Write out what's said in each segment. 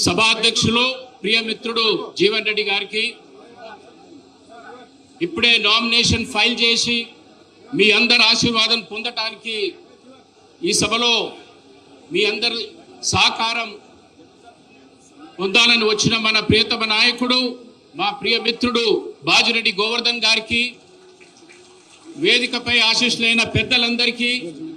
సభాధ్యక్షులు ప్రియమిత్రుడు జీవన్ రెడ్డి గారికి. ఇప్పుడే నామినేషన్ ఫైల్ చేసి మీ అందరి ఆశీర్వాదం పొందటానికి ఈ సభలో మీ అందరి సహకారం పొందాలని వచ్చిన మన ప్రియతమ నాయకుడు మా ప్రియ మిత్రుడు బాజిరెడ్డి గోవర్ధన్ గారికి వేదికపై ఆశీస్సులైన పెద్దలందరికీ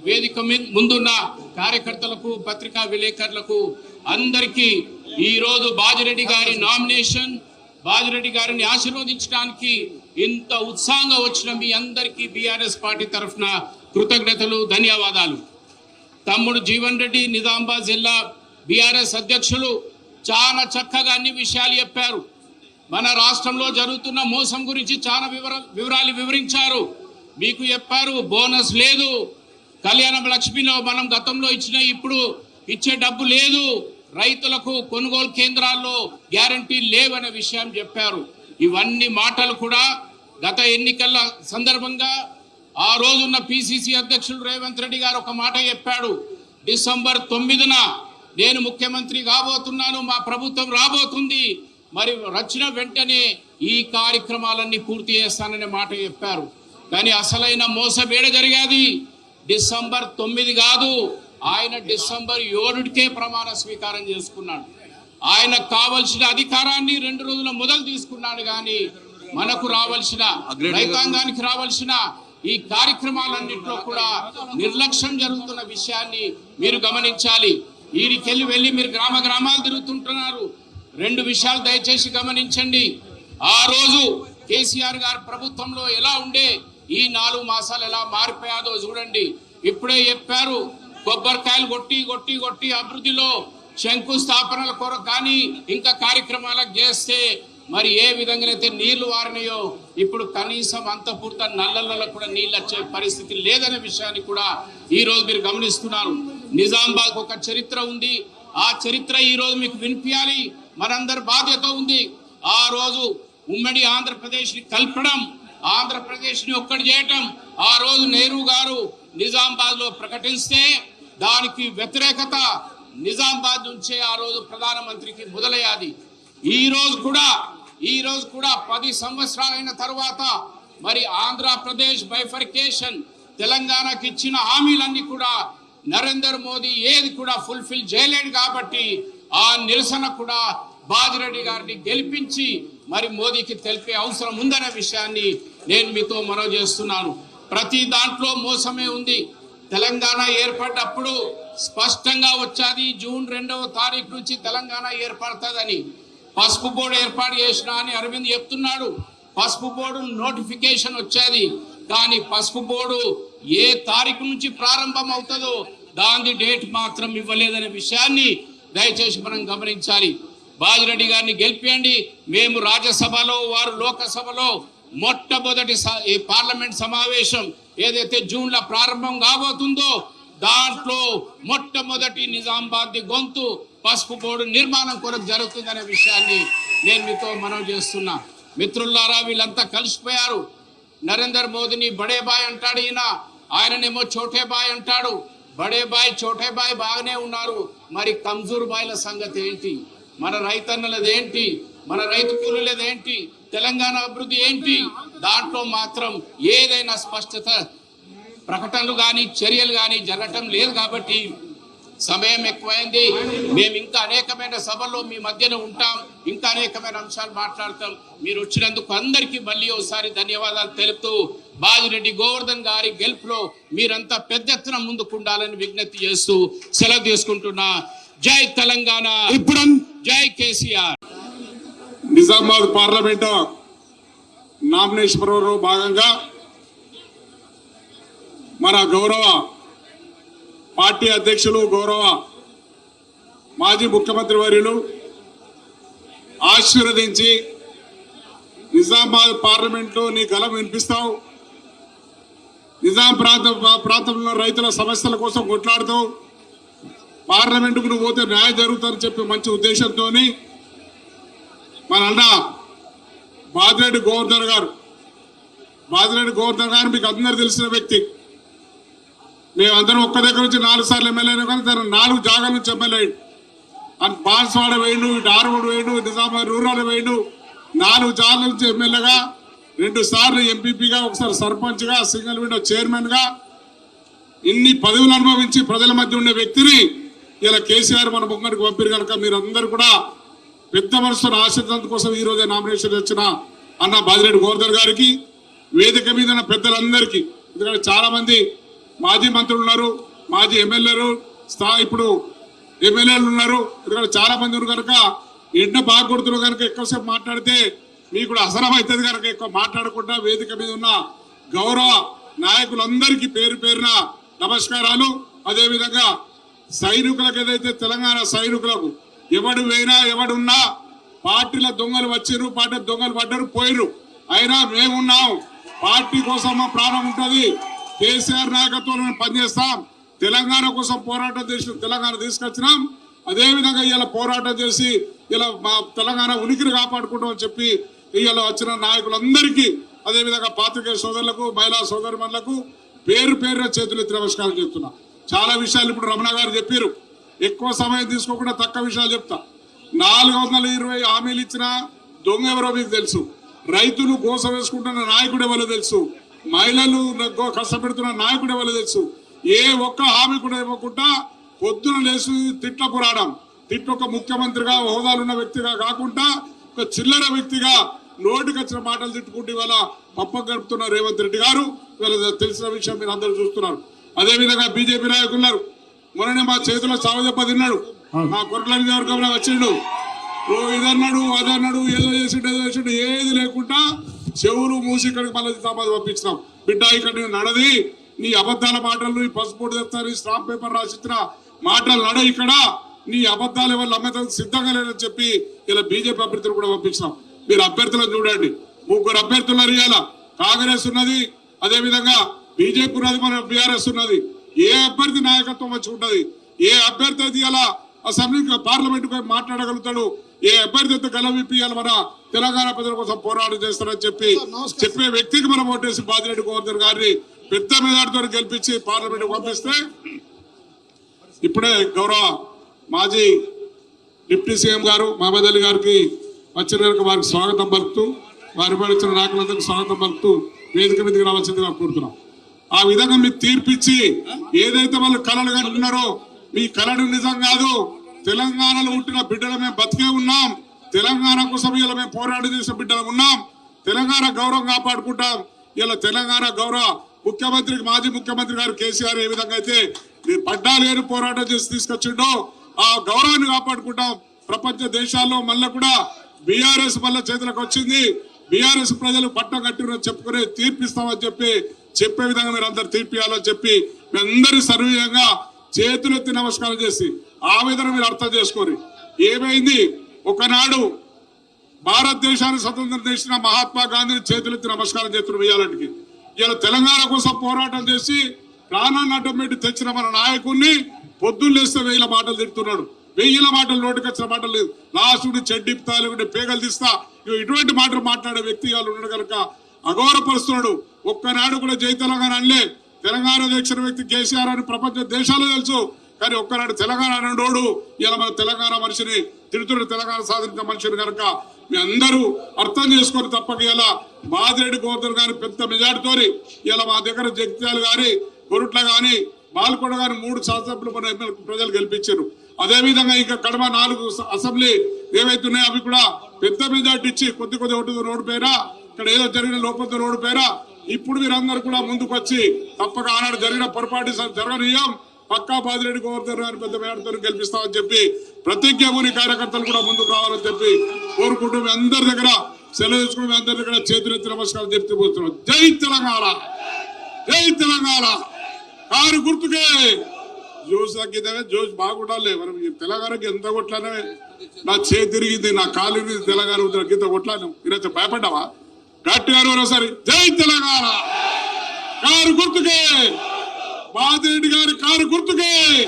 వేదిక మీ- ముందున్న కార్యకర్తలకు పత్రికా విలేకరులకు అందరికీ ఈరోజు బాజిరెడ్డి గారి నామినేషన్ బాజిరెడ్డి గారిని ఆశీర్వదించడానికి ఇంత ఉత్సాహంగా వచ్చిన మీ అందరికీ బీఆర్ఎస్ పార్టీ తరఫున కృతజ్ఞతలు ధన్యవాదాలు. తమ్ముడు జీవన్ రెడ్డి నిజామాబాద్ జిల్లా బీఆర్ఎస్ అధ్యక్షులు చాలా చక్కగా అన్ని విషయాలు చెప్పారు. మన రాష్ట్రంలో జరుగుతున్న మోసం గురించి చాలా వివర వివరాలు వివరించారు. మీకు చెప్పారు బోనస్ లేదు. కళ్యాణం లక్ష్మిలో మనం గతంలో ఇచ్చిన ఇప్పుడు ఇచ్చే డబ్బు లేదు. రైతులకు కొనుగోలు కేంద్రాల్లో గ్యారంటీ లేవనే విషయం చెప్పారు. ఇవన్నీ మాటలు కూడా గత ఎన్నికల సందర్భంగా ఆ రోజున్న పిసిసి అధ్యక్షుడు రేవంత్ రెడ్డి గారు ఒక మాట చెప్పాడు. డిసెంబర్ తొమ్మిదిన నేను ముఖ్యమంత్రి కాబోతున్నాను మా ప్రభుత్వం రాబోతుంది. మరి వచ్చిన వెంటనే ఈ కార్యక్రమాలన్నీ పూర్తి చేస్తాననే మాట చెప్పారు. కానీ అసలైన మోసబేడ జరిగేది డిసెంబర్ తొమ్మిది కాదు. ఆయన డిసెంబర్ ఏడుకే ప్రమాణ స్వీకారం చేసుకున్నాడు. ఆయన కావలసిన అధికారాన్ని రెండు రోజుల మొదలు తీసుకున్నాడు కానీ మనకు రావాల్సిన రైతాంగానికి రావాల్సిన ఈ కార్యక్రమాలన్నింటిలో కూడా నిర్లక్ష్యం జరుగుతున్న విషయాన్ని మీరు గమనించాలి. వీరికెళ్ళి వెళ్ళి మీరు గ్రామ గ్రామాలు తిరుగుతుంటున్నారు. రెండు విషయాలు దయచేసి గమనించండి. ఆ రోజు కేసీఆర్ గారి ప్రభుత్వంలో ఎలా ఉండే ఈ నాలుగు మాసాలు ఎలా మారిపోయాదో చూడండి. ఇప్పుడే చెప్పారు కొబ్బరికాయలు కొట్టి కొట్టి కొట్టి అభివృద్ధిలో శంకుస్థాపనల కొరకు కానీ ఇంకా కార్యక్రమాలకు చేస్తే మరి ఏ విధంగానైతే నీళ్ళు వారినాయో ఇప్పుడు కనీసం అంత పూర్త నల్లలలో కూడా నీళ్ళు వచ్చే పరిస్థితి లేదనే విషయాన్ని కూడా ఈరోజు మీరు గమనిస్తున్నారు. నిజామాబాద్ ఒక చరిత్ర ఉంది. ఆ చరిత్ర ఈరోజు మీకు వినిపించాలి మనందరి బాధ్యత ఉంది. ఆ రోజు ఉమ్మడి ఆంధ్రప్రదేశ్ని కలపడం కల్పడం ఆంధ్రప్రదేశ్ ఒక్కటి చేయటం ఆ రోజు నెహ్రూ గారు నిజామాబాద్లో ప్రకటిస్తే దానికి వ్యతిరేకత నిజామాబాద్ నుంచే ఆ రోజు ప్రధానమంత్రికి మొదలయ్యాది. ఈ రోజు కూడా ఈ రోజు కూడా పది సంవత్సరాలైన తర్వాత మరి ఆంధ్రప్రదేశ్ బైఫర్కేషన్ తెలంగాణకి ఇచ్చిన హామీలన్నీ కూడా నరేందర్ మోదీ ఏది కూడా ఫుల్ఫిల్ చేయలేడు కాబట్టి ఆ నిరసన కూడా బాజిరెడ్డి గారిని గెలిపించి మరి మోదీకి తెలిపే అవసరం ఉందనే విషయాన్ని నేను మీతో మనవి చేస్తున్నాను. ప్రతి దాంట్లో మోసమే ఉంది. తెలంగాణ ఏర్పడ్డప్పుడు స్పష్టంగా వచ్చాది జూన్ రెండవ తారీఖు నుంచి తెలంగాణ ఏర్పడుతుందని. పసుపు బోర్డు ఏర్పాటు చేసిన అని అరవింద్ చెప్తున్నాడు. పసుపు బోర్డు నోటిఫికేషన్ వచ్చేది. కానీ పసుపు బోర్డు ఏ తారీఖు నుంచి ప్రారంభం అవుతుందో దాని డేట్ మాత్రం ఇవ్వలేదనే విషయాన్ని దయచేసి మనం గమనించాలి. బాజిరెడ్డి గారిని గెలిపియండి. మేము రాజ్యసభలో వారు లోకసభలో మొట్టమొదటి స- ఈ పార్లమెంట్ సమావేశం ఏదైతే జూన్లో ప్రారంభం కాబోతుందో దాంట్లో మొట్టమొదటి నిజామాబాద్ గొంతు పసుపు బోర్డు నిర్మాణం కొరకు జరుగుతుందనే విషయాన్ని నేను మీతో మనవి చేస్తున్నా. మిత్రులారా వీళ్ళంతా కలిసిపోయారు. నరేందర్ మోదీని బడే బాయ్ అంటాడు ఈయన. ఆయననేమో చోటే బాయ్ అంటాడు. బడే బాయ్ చోటే బాయ్ బాగానే ఉన్నారు. మరి కంజూర్ బాయ్ల సంగతి ఏంటి? మన రైతన్నలది ఏంటి? మన రైతు కూలీలది ఏంటి? తెలంగాణ అభివృద్ధి ఏంటి? దాంట్లో మాత్రం ఏదైనా స్పష్టత ప్రకటనలు కానీ చర్యలు కానీ జరగటం లేదు కాబట్టి సమయం ఎక్కువైంది. మేము ఇంకా అనేకమైన సభల్లో మీ మధ్యన ఉంటాం. ఇంకా అనేకమైన అంశాలు మాట్లాడతాం. మీరు వచ్చినందుకు అందరికీ మళ్ళీ ఒకసారి ధన్యవాదాలు తెలుపుతూ బాజిరెడ్డి గోవర్ధన్ గారి గెలుపులో మీరంతా పెద్ద ఎత్తున ముందుకుండాలని విజ్ఞప్తి చేస్తూ సెలవు తీసుకుంటున్నా. జై తెలంగాణ. ఇప్పుడు జై కేసీఆర్. నిజామాబాద్ పార్లమెంట్ నామినేషన్ పర్వంలో భాగంగా మన గౌరవ పార్టీ అధ్యక్షులు గౌరవ మాజీ ముఖ్యమంత్రి వర్యులు ఆశీర్వదించి నిజామాబాద్ పార్లమెంట్లో నీ గలం వినిపిస్తావు. నిజాం ప్రాంత ప్రాంతంలో రైతుల సమస్యల కోసం కొట్లాడుతూ పార్లమెంటుకు నువ్వు పోతే న్యాయం జరుగుతుందని చెప్పి మంచి ఉద్దేశంతో మన అన్న బాదిరెడ్డి గోవర్ధన్ గారు. బాదిరెడ్డి గోవర్ధన్ గారు మీకు అందరు తెలిసిన వ్యక్తి. మేమందరం ఒక్క దగ్గర నుంచి నాలుగు సార్లు ఎమ్మెల్యే కానీ తను నాలుగు జాగాల నుంచి ఎమ్మెల్యే అని బాన్స్వాడ వేయండు ఇటు ఆరుమూడు వేయండు నిజామాబాద్ రూరల్ వేయండు నాలుగు సార్లు నుంచి ఎమ్మెల్యేగా రెండు సార్లు ఎంపీపీగా ఒకసారి సర్పంచ్గా సింగిల్ విండో చైర్మన్గా ఇన్ని పదవులు అనుభవించి ప్రజల మధ్య ఉండే వ్యక్తిని ఇలా కేసీఆర్ మన ముంగడికి పంపిరు కనుక మీరందరూ కూడా పెద్ద మనసుతో ఆశించడం కోసం ఈరోజు నామినేషన్ వచ్చిన అన్న బాజిరెడ్డి గోవర్ధన్ గారికి వేదిక మీద ఉన్న పెద్దలందరికీ ఎందుకంటే చాలా మంది మాజీ మంత్రులు ఉన్నారు మాజీ ఎమ్మెల్యేలు స్థా ఇప్పుడు ఎమ్మెల్యేలు ఉన్నారు ఎందుకంటే చాలా మంది ఉన్నారు కనుక ఎండ బాగా కొడుతున్నారు కనుక ఎక్కువసేపు మాట్లాడితే మీకు కూడా అసలం అవుతుంది కనుక ఎక్కువ మాట్లాడకుండా వేదిక మీద ఉన్న గౌరవ నాయకులందరికీ పేరు పేరున నమస్కారాలు. అదేవిధంగా సైనికులకు ఏదైతే తెలంగాణ సైనికులకు ఎవడు పోయినా ఎవడున్నా పార్టీల దొంగలు వచ్చిర్రు పార్టీ దొంగలు పడ్డరు పోయిర్రు. అయినా మేమున్నాం. పార్టీ కోసం మా ప్రాణం ఉంటుంది. కేసీఆర్ నాయకత్వంలో మేము పనిచేస్తాం. తెలంగాణ కోసం పోరాటం చేసి తెలంగాణ తీసుకొచ్చినాం. అదేవిధంగా ఇలా పోరాటం చేసి ఇలా మా తెలంగాణ ఉనికిని కాపాడుకుంటామని చెప్పి ఇవాళ వచ్చిన నాయకులందరికీ అదేవిధంగా పాత్రికేయ సోదరులకు మహిళా సోదరుమణులకు పేరు పేరున చేతులు ఎత్తి నమస్కారం చెప్తున్నా చాలా విషయాలు ఇప్పుడు రమణ గారు చెప్పారు ఎక్కువ సమయం తీసుకోకుండా తక్కువ విషయాలు చెప్తా. నాలుగు వందల ఇరవై హామీలు ఇచ్చిన దొంగ ఎవరో మీకు తెలుసు. రైతులు గోస వేసుకుంటున్న నాయకుడు ఎవరో తెలుసు. మహిళలు కష్టపెడుతున్న నాయకుడు ఎవరో తెలుసు. ఏ ఒక్క హామీ కూడా ఇవ్వకుండా పొద్దున లేచి తిట్ల పురాణం తిట్ల ఒక ముఖ్యమంత్రిగా హోదాలున్న వ్యక్తిగా కాకుండా ఒక చిల్లర వ్యక్తిగా నోటికి వచ్చిన మాటలు తిట్టుకుంటూ ఇవాళ పప్ప గడుపుతున్న రేవంత్ రెడ్డి గారు. ఇవాళ తెలిసిన విషయం మీరు అందరూ చూస్తున్నారు. అదే విధంగా బీజేపీ నాయకులు ఉన్నారు. మొన్ననే మా చేతిలో చావదెబ్బ తిన్నాడు. మా కొరట్ల నియోజకవర్గంలో వచ్చిండు. ఓ ఇదన్నాడు అదన్నాడు ఏదో చేసిండు ఏదో చేసిండు ఏది లేకుండా చెవులు మూసి ఇక్కడికి మళ్ళీ నిజామాబాద్ పంపించినాం. బిడ్డ ఇక్కడ నువ్వు నడది నీ అబద్ధాల మాటలు నీ పసుపోటు తెస్తారు నీ స్టాంప్ పేపర్ రాసిచ్చిన మాటలు నడ ఇక్కడ. నీ అబద్ధాలు ఎవరు నమ్మేందుకు సిద్ధంగా లేదని చెప్పి ఇలా బీజేపీ అభ్యర్థులు కూడా పంపించినాం. మీరు అభ్యర్థులను చూడండి. ముగ్గురు అభ్యర్థులు ఇవాళ. కాంగ్రెస్ ఉన్నది అదే విధంగా బీజేపీ ఉన్నది మన బీఆర్ఎస్ ఉన్నది. ఏ అభ్యర్థి నాయకత్వం వచ్చి ఉంటది? ఏ అభ్యర్థి అయితే ఇలా అసెంబ్లీ పార్లమెంట్ పోయి మాట్లాడగలుగుతాడు? ఏ అభ్యర్థి అయితే గలవిప్పి ఇలా మన తెలంగాణ ప్రజల కోసం పోరాటం చేస్తారని చెప్పి చెప్పే వ్యక్తికి మనం ఓటేసి బాజిరెడ్డి గోవర్ధన్ గారిని పెద్ద మెజార్టీతో గెలిపించి పార్లమెంట్ పంపిస్తే ఇప్పుడే గౌరవ మాజీ డిప్యూటీ సీఎం గారు మహమ్మద్ అలీ గారికి వచ్చిన వారికి స్వాగతం పలుకుతూ వారి పడిచిన నాయకులందరికీ స్వాగతం పలుకుతూ వేదిక మీదకి రావాల్సిందిగా కోరుతున్నాం. ఆ విధంగా మీకు తీర్పిచ్చి ఏదైతే వాళ్ళు కళలు కంటున్నారో మీ కళలు నిజం కాదు. తెలంగాణలో ఉంటున్న బిడ్డలు మేము బతికే ఉన్నాం. తెలంగాణ కోసం ఇలా మేము పోరాటం చేసిన బిడ్డలు ఉన్నాం. తెలంగాణ గౌరవం కాపాడుకుంటాం. ఇలా తెలంగాణ గౌరవ ముఖ్యమంత్రికి మాజీ ముఖ్యమంత్రి గారు కేసీఆర్ ఏ విధంగా అయితే పడ్డా లేని పోరాటం చేసి తీసుకొచ్చిండో ఆ గౌరవాన్ని కాపాడుకుంటాం. ప్రపంచ దేశాల్లో మళ్ళీ కూడా బీఆర్ఎస్ మళ్ళీ చేతులకు వచ్చింది. బీఆర్ఎస్ ప్రజలు పట్టం కట్టిన చెప్పుకునే తీర్పిస్తామని చెప్పి చెప్పే విధంగా మీరు అందరు తీర్పియాలో చెప్పి మీ అందరి సర్వీయంగా చేతులెత్తి నమస్కారం చేసి ఆ విధంగా మీరు అర్థం చేసుకోరు ఏమైంది? ఒకనాడు భారతదేశాన్ని స్వతంత్రం చేసిన మహాత్మా గాంధీని చేతులెత్తి నమస్కారం చేస్తున్న వేయాలంటికి ఇలా తెలంగాణ కోసం పోరాటం చేసి ప్రాణాన్ని అడ్డం పెట్టి తెచ్చిన మన నాయకుడిని పొద్దున్నేస్తే వెయ్యిల మాటలు తిడుతున్నాడు. వెయ్యిల మాటలు నోటికి వచ్చిన మాటలు లేదు. లాస్ట్ని చెడ్డిప్తా లేకుంటే పేగలు తీస్తా. ఇగో ఇటువంటి మాటలు మాట్లాడే వ్యక్తి వాళ్ళు ఉన్నాడు కనుక అగౌరవపరుస్తున్నాడు ఒక్కనాడు కూడా జై తెలంగాణ అనలే తెలంగాణ తెచ్చిన వ్యక్తి కేసీఆర్ అని ప్రపంచ దేశాలు తెలుసు. కానీ ఒక్కనాడు తెలంగాణ అనడోడు. ఇలా మన తెలంగాణ మనిషిని తిడుతున్న తెలంగాణ సాధించిన మనిషిని కనుక మీ అందరూ అర్థం చేసుకొని తప్పక ఇలా మాదిరెడ్డి గోవర్ధన్ గారి పెద్ద మెజార్టీతోని ఇలా మా దగ్గర జగిత్యాలు గారి కొరుట్ల కానీ బాల్కొండ కానీ మూడు శాసనసభ్యులు మన ప్రజలు గెలిపించారు. అదేవిధంగా ఇంకా కడమ నాలుగు అసెంబ్లీ ఏవైతే ఉన్నాయో అవి కూడా పెద్ద మెజార్టీ ఇచ్చి కొద్ది కొద్ది ఒకటి రోడ్డు పేరా ఇక్కడ ఏదో జరిగిన లోపంతో రోడ్డు పేరా ఇప్పుడు మీరందరూ కూడా ముందుకు వచ్చి తప్పక ఆనాడు జరిగిన పొరపాటు జరగనీయం పక్కా బాదిరెడ్డి గోవర్ధన్ గారిని పెద్ద మేడతో గెలిపిస్తామని చెప్పి ప్రతిజ్ఞాభూని కార్యకర్తలు కూడా ముందుకు రావాలని చెప్పి కోరుకుంటూ మీ అందరి దగ్గర సెలవు తీసుకుని మీ అందరి దగ్గర చేతులెత్తి నమస్కారం చెప్తూ పోతున్నాం. జై తెలంగాణ! జై తెలంగాణ! కారు గుర్తుకే! జోష్ తగ్గితే జోష్ బాగుండాలి. మనం తెలంగాణకి ఎంత కొట్లానే నా చేతి నా కాలు తెలంగాణ గీత కొట్లాను ఈరోజు భయపడ్డావా? గట్టిగా మరోసారి జై తెలంగాణ. కారు గుర్తుకే. మాదిరెడ్డి గారి కారు గుర్తుకే.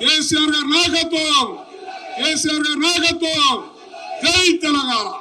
కేసీఆర్ గారి నాయకత్వం. కేసీఆర్ గారి నాయకత్వం. జై తెలంగాణ.